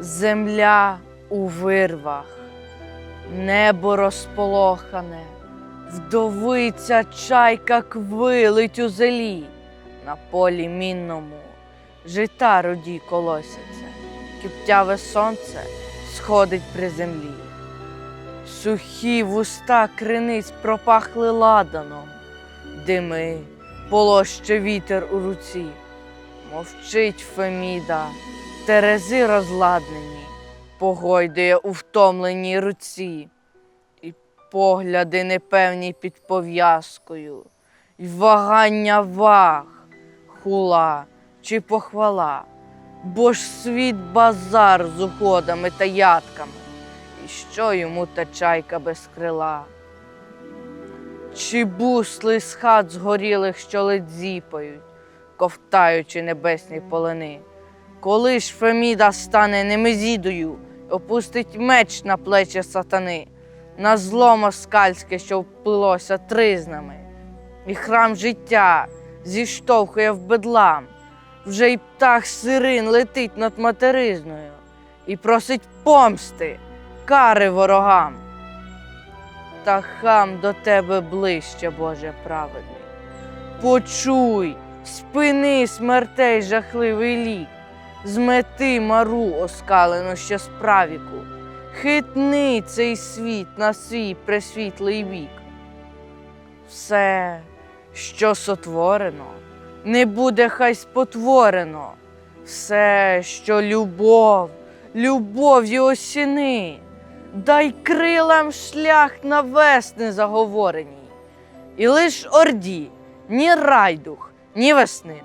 Земля у вирвах, небо розполохане, вдовиця чайка квилить у зелі, на полі мінному жита руді колосяться, киптяве сонце сходить при землі. Сухі вуста криниць пропахли ладаном, дими, полоще вітер у руці. Мовчить Феміда, терези розладнені, погойдує у втомленій руці, і погляди непевні під пов'язкою, і вагання ваг, хула чи похвала, бо ж світ базар з уходами та ядками, і що йому та чайка без крила? Чи бусли з хат згорілих, що ледь зіпають, ковтаючи небесні полини. Коли ж Феміда стане немезідою, опустить меч на плечі сатани, на зло москальське, що вплилося тризнами, і храм життя зіштовхує в бедлам, вже й птах сирин летить над материзною і просить помсти, кари ворогам. Та хам до тебе ближче, Боже праведний. Почуй, спини смертей жахливий лік, змети мару оскалену ще з правіку, хитни цей світ на свій пресвітлий вік. Все, що сотворено, не буде хай спотворено, все, що любов, любов'ю осіни, дай крилам шлях на весни заговореній, і лиш орді ні райдух, ні весни